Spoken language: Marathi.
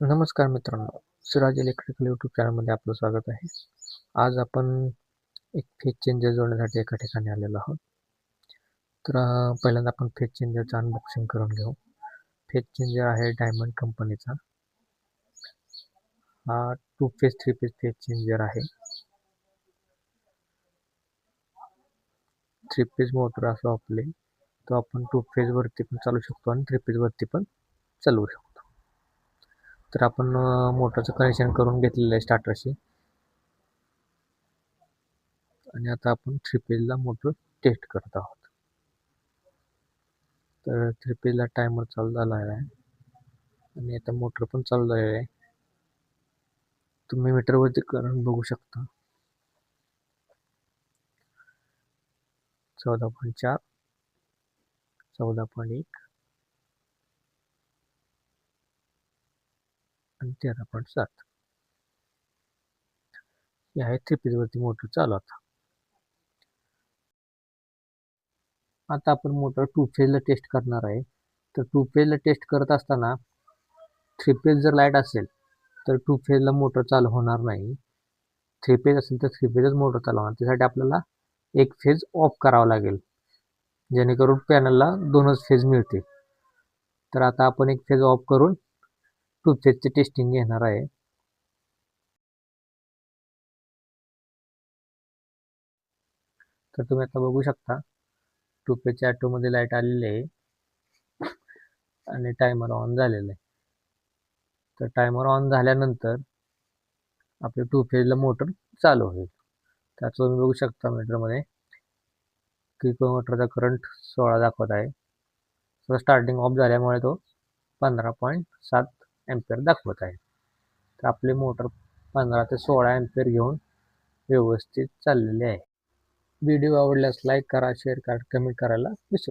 नमस्कार मित्रांनो सिराज इलेक्ट्रिकल यूट्यूब चॅनलमध्ये आपलं स्वागत आहे. आज आपण एक फेज चेंजर जोडण्यासाठी एका ठिकाणी आलेलो आहोत. तर पहिल्यांदा आपण फेज चेंजरचं अनबॉक्सिंग करून घेऊ. फेज चेंजर आहे डायमंड कंपनीचा हा two phase three phase phase changer आहे. थ्री फेज मोटर असो आपले तो आपण टू फेजवरती पण चालू शकतो आणि थ्री फेजवरती पण चालवू शकतो. तर आपण मोटरचं कनेक्शन करून घेतलेलं आहे स्टार्टरशी आणि आता आपण थ्री पेजला मोटर टेस्ट करत आहोत. तर थ्री पेजला टायमर चालू झाला आहे आणि आता मोटर पण चालू झालेला आहे. तुम्ही मीटरवरती करंट बघू शकता. चौदा पॉईंट चार चौदा पॉईंट एक आणि तेरा पॉईंट सात हे आहे थ्रीपीजवरती मोटर चालू आता. आता आपण मोटर टू फेजला टेस्ट करणार आहे. तर टू फेजला टेस्ट करत असताना थ्री फेज जर लाइट असेल तर टू फेजला मोटर चालू होणार नाही. थ्री फेज असेल तर थ्री फेजच मोटर चालू होणार. त्यासाठी आपल्याला एक फेज ऑफ करावा लागेल. जेणेकरून पॅनलला दोनच फेज मिळतील. तर आता आपण एक फेज ऑफ करून टू फेजचे टेस्टिंग घेणार आहे. तर तुम्ही आता बघू शकता टू पेच्या ऑटोमध्ये लाइट आलेली आहे. आणि टायमर ऑन झालेलं आहे. तर टायमर ऑन झाल्यानंतर आपले टू फेजला मोटर चालू होईल. त्याच तुम्ही बघू शकता मीटरमध्ये की मोटरचा करंट सोळा दाखवत आहे. तर स्टार्टिंग ऑफ झाल्यामुळे तो पंधरा पॉईंट सात ॲम्पेअर दाखवत आहे. तर आपली मोटर पंधरा ते सोळा ॲम्पेअर घेऊन व्यवस्थित चाललेली आहे. व्हिडिओ आवडल्यास लाईक करा शेअर करा कमेंट करायला विसरू